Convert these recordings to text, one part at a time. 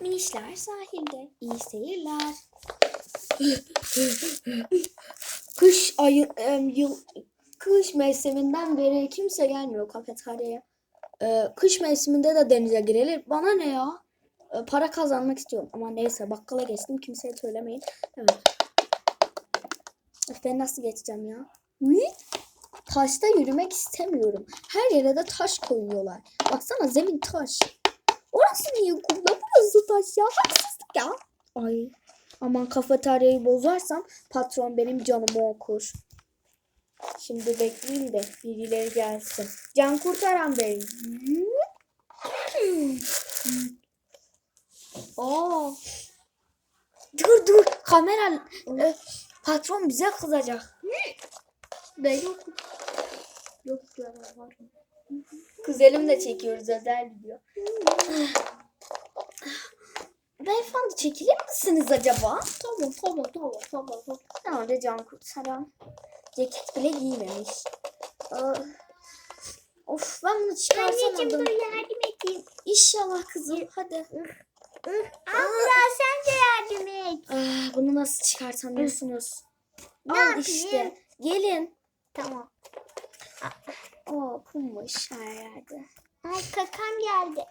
Minişler sahilde. İyi seyirler. kış ayı em, yıl kış mevsiminden beri kimse gelmiyor kafeteryaya. Ee, kış mevsiminde de denize girilir. Bana ne ya? Ee, para kazanmak istiyorum. Ama neyse bakkala geçtim. Kimseye söylemeyin. Evet. Ben nasıl geçeceğim ya? Taşta yürümek istemiyorum. Her yere de taş koyuyorlar. Baksana zemin taş. Orası niye kumda? Taş ya. Haksızlık ya. Ay. Aman kafeteryayı bozarsam patron benim canımı okur. Şimdi bekleyeyim de birileri gelsin. Can kurtaran bey. Aa. Dur dur. Kamera. e, patron bize kızacak. Ben yokum. Yok ya var. Kız elimle çekiyoruz özel video. Beyefendi çekilir misiniz acaba? Tamam tamam tamam tamam. tamam. Nerede can kurtaran? Ceket bile giymemiş. Aa, Of ben bunu çıkartamadım. dur yardım edeyim. İnşallah kızım hadi. Abla sen de yardım et. Ah, bunu nasıl çıkartamıyorsunuz? Ne Al yapayım? işte. Gelin. Tamam. O kummuş her yerde. Ay kakam geldi.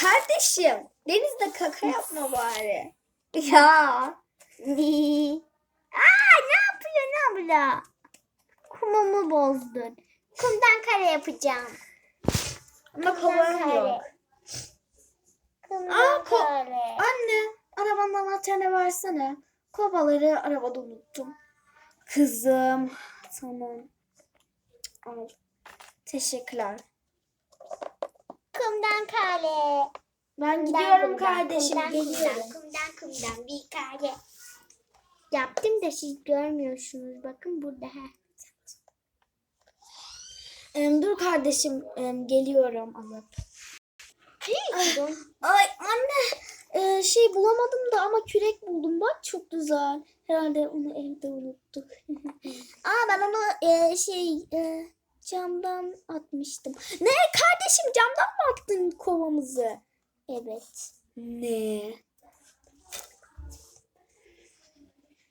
Kardeşim denizde kaka yapma bari. Ya. Aa ne yapıyorsun abla? Kumumu bozdun. Kumdan kare yapacağım. Ama Kumdan yok. Kumdan Aa, ko- kare. Anne arabanın anahtarını versene. Kovaları arabada unuttum. Kızım. Tamam. Al. Teşekkürler. Kumdan kare. Ben gidiyorum kumdan, kardeşim. kumdan, Geliyorum. Kumdan kumdan bir kare. Yaptım da siz görmüyorsunuz. Bakın burada. ha. Em, dur kardeşim em, geliyorum alıp. Ay anne e, şey bulamadım da ama kürek buldum bak çok güzel. Herhalde onu evde unuttuk. Aa ben onu e, şey e, camdan atmıştım. Ne kardeşim camdan mı attın kovamızı? Evet. Ne?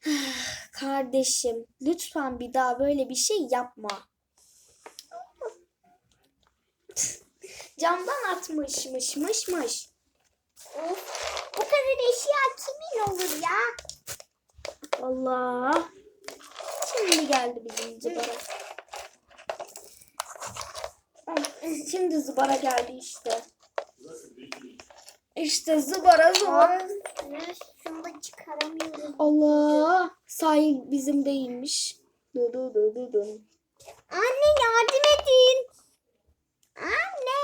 Kardeşim lütfen bir daha böyle bir şey yapma. Camdan atmışmışmışmış. Of, bu kadar eşya kimin olur ya? Allah. Şimdi geldi bizim zıbara. Şimdi zıbara geldi işte. İşte zıbara zıbara. Şunu da çıkaramıyorum. Allah. Sahil bizim değilmiş. Du du du du du. Anne yardım edin. Anne.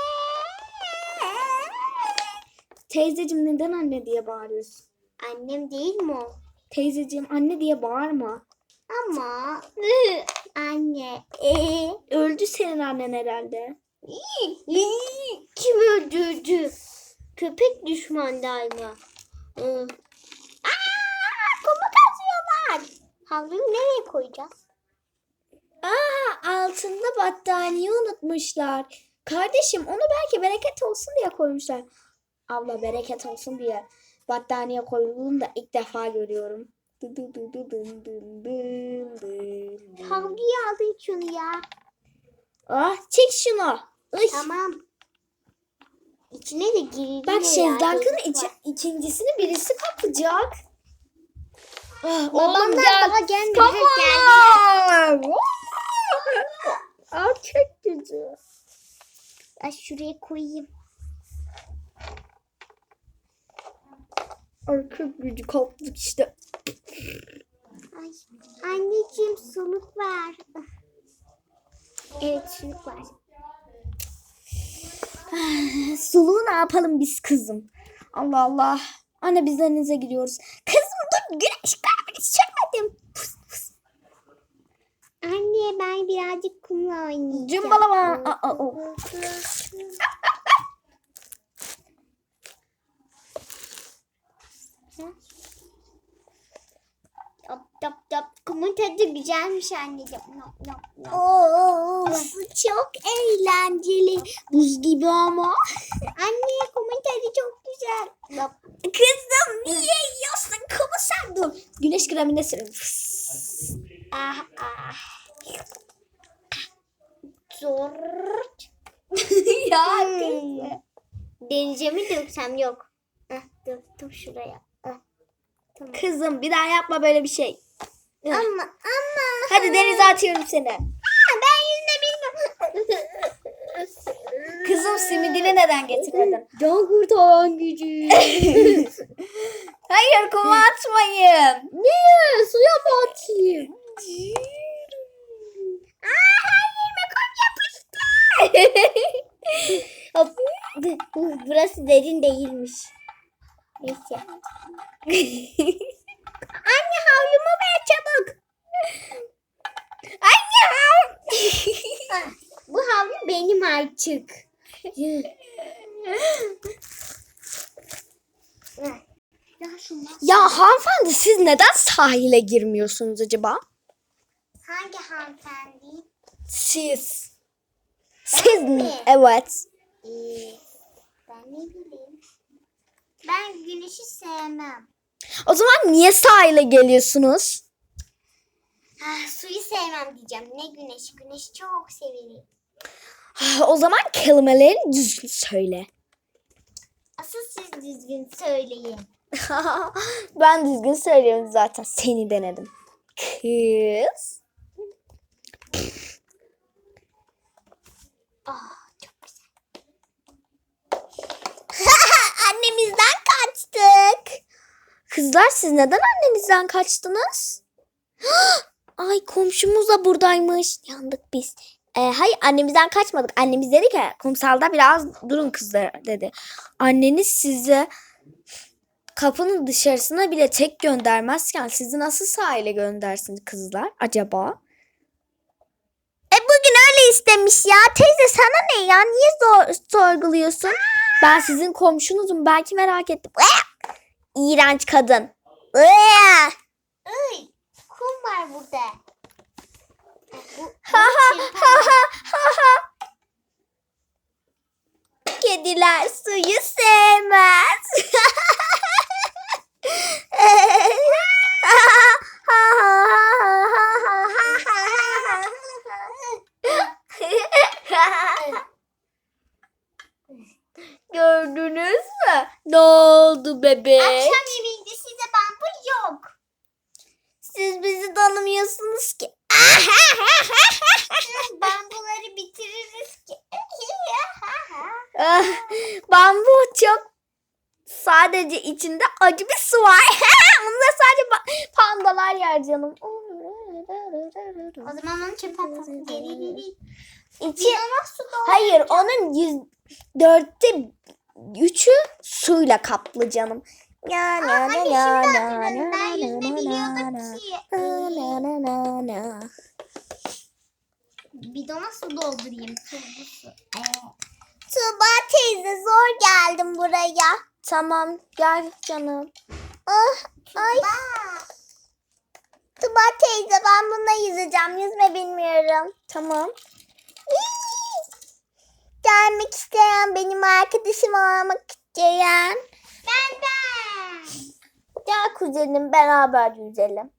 Teyzeciğim neden anne diye bağırıyorsun? Annem değil mi o? Teyzeciğim anne diye bağırma. Ama anne. Öldü senin annen herhalde. kim öldürdü? Köpek düşman daima. Ee, Aa, kumu kazıyorlar. Havluyu nereye koyacağız? Aa altında battaniye unutmuşlar. Kardeşim onu belki bereket olsun diye koymuşlar. Abla bereket olsun diye battaniye koyulduğunu da ilk defa görüyorum. Havluyu alın şunu ya. Ah çek şunu. Ay. Tamam. İçine de giriliyor Bak delik içi, ikincisini birisi kapacak. Ah, Babamdan gel. daha gelmedi. Geldi. Aa çok güzel. Ben şuraya koyayım. Arka gücü kaptık işte. Ay. Anneciğim suluk var. Evet suluk var. Suluğu ne yapalım biz kızım? Allah Allah. Anne biz denize gidiyoruz. Kızım dur güneş kahvesi çekmedim. Anne ben birazcık kumla oynayacağım. Cımbalama. Aa, aa, o. Yap yap. Kumun tadı güzelmiş anneciğim. Yap yap yap. Oo, bu çok eğlenceli. Buz gibi ama. Anne kumun tadı çok güzel. Yap Kızım niye yiyorsun? Kumu sen dur. Güneş kremine sürün. Ah ah. Zor. ya Hmm. Denize mi döksem yok. Ah, döktüm şuraya. Ah, tamam. Kızım bir daha yapma böyle bir şey. Ama ama. Hadi denize atıyorum seni. Aa, ben yüzme bilmiyorum. Kızım simidini neden getirmedin? Can kurtaran gücü. Hayır kuma atmayın. Niye? Suya mı atayım? Aa, her yerime kum yapıştı. Hop. Bu- Burası derin değilmiş. Neyse. Ver çabuk. Anne. Bu havlu benim artık. ya hanımefendi siz neden sahile girmiyorsunuz acaba? hangi hanımefendi? Siz. Siz mi? mi? Evet. Ee, ben ne bileyim. Ben güneşi sevmem. O zaman niye sahile geliyorsunuz? Ah, suyu sevmem diyeceğim. Ne güneşi? Güneşi çok severim. O zaman kelimeleri düzgün söyle. Asıl siz düzgün söyleyin. ben düzgün söylüyorum zaten. Seni denedim. Kız. Ah, çok güzel. Annemizden kaçtık. Kızlar siz neden annenizden kaçtınız? Ay komşumuz da buradaymış. Yandık biz. Ee, hayır annemizden kaçmadık. Annemiz dedi ki kumsalda biraz durun kızlar dedi. Anneniz sizi kapının dışarısına bile tek göndermezken sizi nasıl sahile göndersin kızlar acaba? E bugün öyle istemiş ya. Teyze sana ne ya? Niye zor, sorguluyorsun? Ben sizin komşunuzum belki merak ettim. İğrenç kadın. Iy, kum var burada. Bu, Ha ha ha ha ha ha. Kediler suyu sevmez. Gördünüz mü? Ne oldu bebek? Akşam yemeğinde size bambu yok. Siz bizi tanımıyorsunuz ki. Bambuları bitiririz ki. Ah, Bambu çok sadece içinde acı bir su var. Onu da sadece pandalar yer canım. o zaman onu çöpe atalım. Geri İçi, hayır onun yüz, dörtte üçü suyla kaplı canım. Ya na na na na na na na na na na na. Bidona su doldurayım. Tuzlu su. Tuba teyze zor geldim buraya. Tamam gel canım. Ah, ay. Tuba teyze ben bununla yüzeceğim. Yüzme bilmiyorum. Tamam. Gelmek isteyen benim arkadaşım olmak isteyen. Ben ben. Gel kuzenim beraber yüzelim.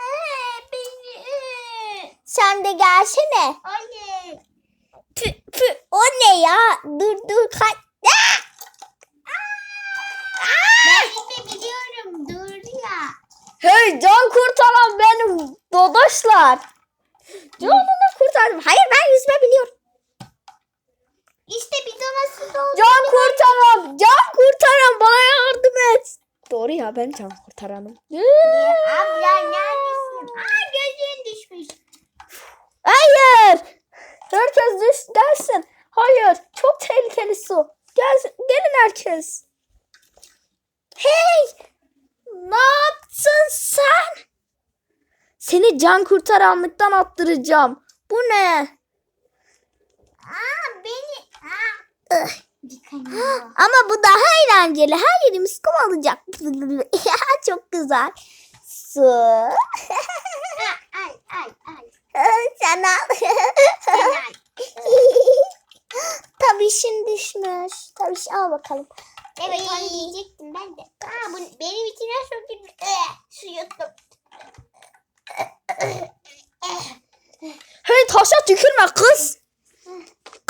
Ee, beni. ee. Sen de gelsene. Hayır. Pü, pü. O ne ya? Dur dur kaç. Ben biliyorum. Dur ya. Hey can kurtaran benim dodoşlar. Canını kurtardım. Hayır ben yüzme biliyorum. İşte bidona su doldur. Can kurtaran. Can kurtaran bana yardım et. Doğru ya ben can kurtaranım. Abla neredesin? Aa gözün düşmüş. Hayır. Herkes düş dersin. Hayır. Çok tehlikeli su. Gel, gelin herkes. Hey. Ne yaptın sen? Seni can kurtaranlıktan attıracağım. Bu ne? Aa beni. Aa. Yıkanıyor. Ama bu daha eğlenceli. Her yerimiz kum olacak. Çok güzel. Su. ay ay ay. Sen al. Sen şimdi düşmüş. Tabii al bakalım. Evet onu diyecektim ben de. Aa, bu benim içine su girdi. Eh, su yuttum. Hey taşa tükürme kız.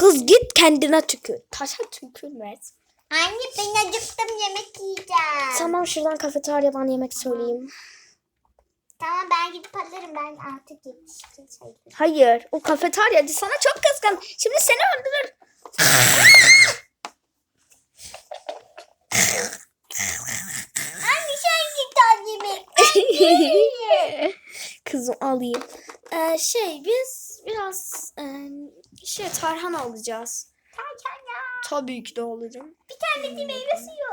Kız git kendine tükür. Taşa tükürmez. Anne ben acıktım yemek yiyeceğim. Tamam şuradan kafeteryadan yemek söyleyeyim. Tamam ben gidip alırım ben artık yetişkin sayılırım. Hayır o kafeteryacı sana çok kızgın. Şimdi seni öldürür. Anne sen git annemi. Kızım alayım. Ee, şey biz biraz e, şey tarhana alacağız. Tarçana. Tabii ki de alırım. Bir tane de meyve suyu.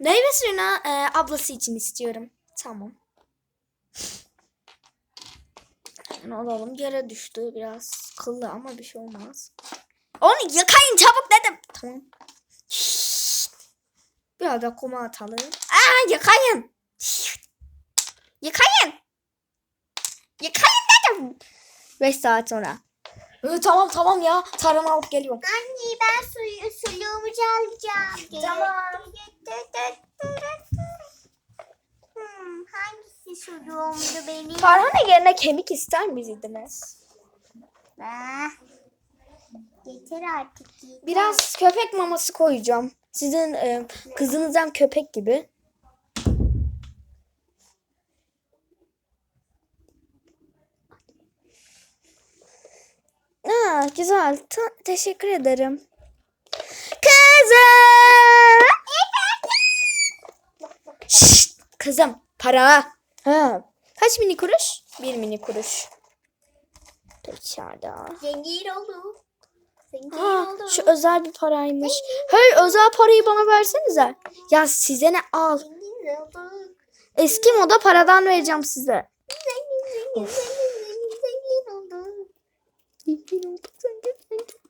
Meyve suyunu e, ablası için istiyorum. Tamam. Hemen alalım. Yere düştü biraz kıllı ama bir şey olmaz. Onu yıkayın çabuk dedim. Tamam. Biraz da kuma atalım. Aa yıkayın. Şşt. Yıkayın. Yıkayın dedim. 5 saat sonra. Ee, tamam tamam ya. Tarhana alıp geliyorum. Anne ben suyu suyumu alacağım. Tamam. Hmm, hangisi suyumdu benim? Tarhana yerine kemik ister miydiniz? Ah, Yeter artık. yeter. Biraz köpek maması koyacağım. Sizin e, kızınız hem köpek gibi. Aa, güzel. Ta- teşekkür ederim. Kızım! Şşt, kızım para. Ha. Kaç mini kuruş? Bir mini kuruş. Pekala. Zengin oldu. Zengin Ha, oldu. şu özel bir paraymış. Hey özel parayı bana versenize. Ya size ne al. Zengin olduk. Eski moda paradan vereceğim size. Zengin zengin zengin zengin zengin olduk.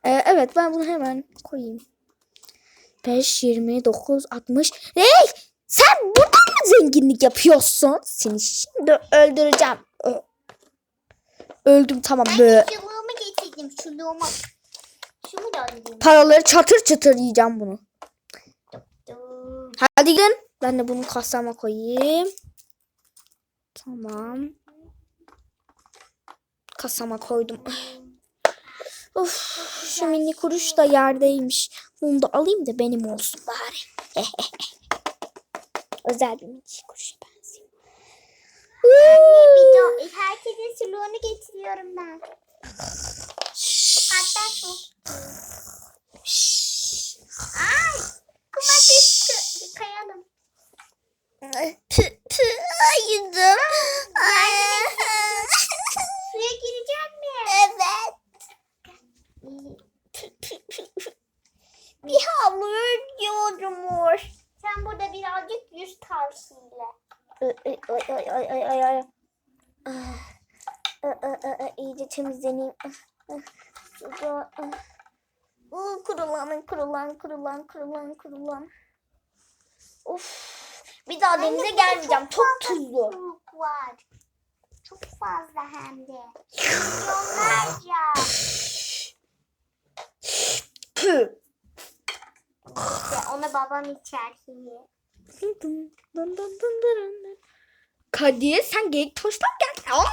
Ee, evet ben bunu hemen koyayım. 5, 20, 9, 60. Hey sen buradan mı zenginlik yapıyorsun? Seni şimdi öldüreceğim. Öldüm tamam böyle. Ben çuluğumu getirdim çuluğumu. Şunu da alayım. Paraları çatır çatır yiyeceğim bunu. Hadi gidin. Ben de bunu kasama koyayım. Tamam. Kasama koydum. Of, şu mini kuruş da yerdeymiş. Bunu da alayım da benim olsun bari. Özel bir mini kuruşa benziyor. Bir de herkesin getiriyorum ben. Hatta su. Ay. Kuma düştü. Yıkayalım. Pü, pü, ay yüzüm. Suya girecek mi? Evet. Bir havlu or. Sen burada birazcık yüz tavsiyle. Ay ay ay ay ay ay ay. Ah. Ah, ah, İyice temizleneyim. Şurada. kurulan, kurulan, kurulan, kurulan, kurulan. Of. Bir daha denize gelmeyeceğim. Çok fazla tuzlu. Soğuk var. Çok fazla hem de. Milyonlarca. Onu babam içer şimdi. Kadir sen geyik toştan gel. Aa!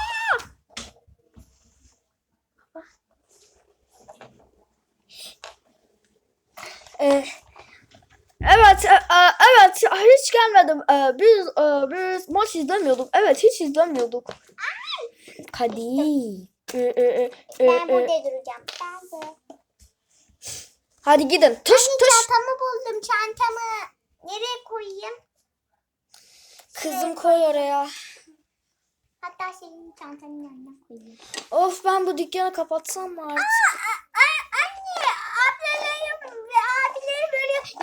Ee, evet, e, e, evet hiç gelmedim. Ee, biz e, biz maç izlemiyorduk. Evet hiç izlemiyorduk. Kadir. Ee, e, e, e, Ben e. burada duracağım. Ben de. Hadi gidin. Tuş Anne tuş. çantamı buldum çantamı. Nereye koyayım? Kızım koy oraya. Hatta senin çantanın yanına koyayım. Of ben bu dükkanı kapatsam mı artık? Anne ablalarım ve abilerim böyle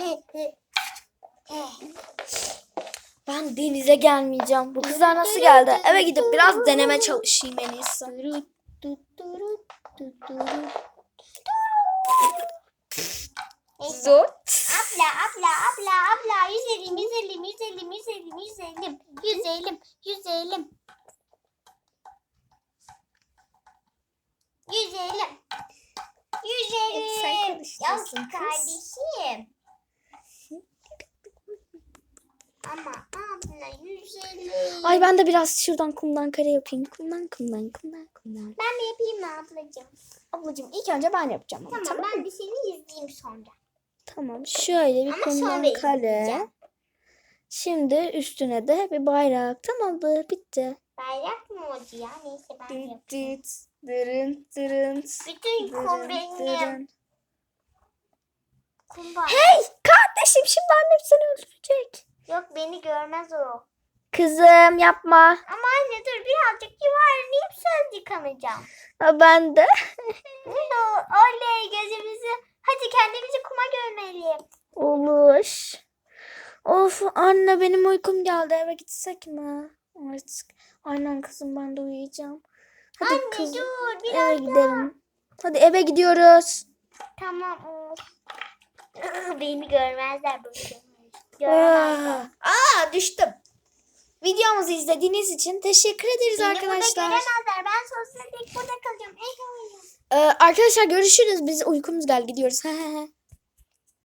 Ben denize gelmeyeceğim. Bu kızlar nasıl geldi? Eve gidip biraz deneme çalışayım en iyisi. Zor. Abla abla abla abla yüzelim yüzelim yüzelim yüzelim yüzelim yüzelim yüzelim yüzelim Sen yüzelim kız. kardeşim Ama abla yüzelim. Ay ben de biraz şuradan kumdan kare yapayım. Kumdan kumdan kumdan kumdan. Ben de yapayım mı ablacığım? Ablacığım ilk önce ben yapacağım ama Tamam, tamam ben de seni izleyeyim sonra. Tamam şöyle bir Ama kare. izleyeceğim. Şimdi üstüne de bir bayrak. Tamamdır bitti. Bayrak mı oldu ya? Neyse ben yapayım. Dırın dırın. Bütün kum dırın, benim. dırın. Kum var. Hey kardeşim şimdi annem seni öldürecek. Yok beni görmez o. Kızım yapma. Ama anne dur birazcık yuvarlanayım söz yıkanacağım. Ben de. Oley gözümüzü. Hadi kendimizi kuma gömelim. Olur. Of anne benim uykum geldi eve gitsek mi? Artık. Aynen kızım ben de uyuyacağım. Hadi Anne kızım dur biraz eve gidelim. Hadi eve gidiyoruz. Tamam. Beni görmezler bunu. Görmezler. Aa, aa düştüm. Videomuzu izlediğiniz için teşekkür ederiz Beni burada arkadaşlar. göremezler. Ben sonsuza dek burada kalacağım. Ey, Ee, arkadaşlar görüşürüz. Biz uykumuz geldi gidiyoruz.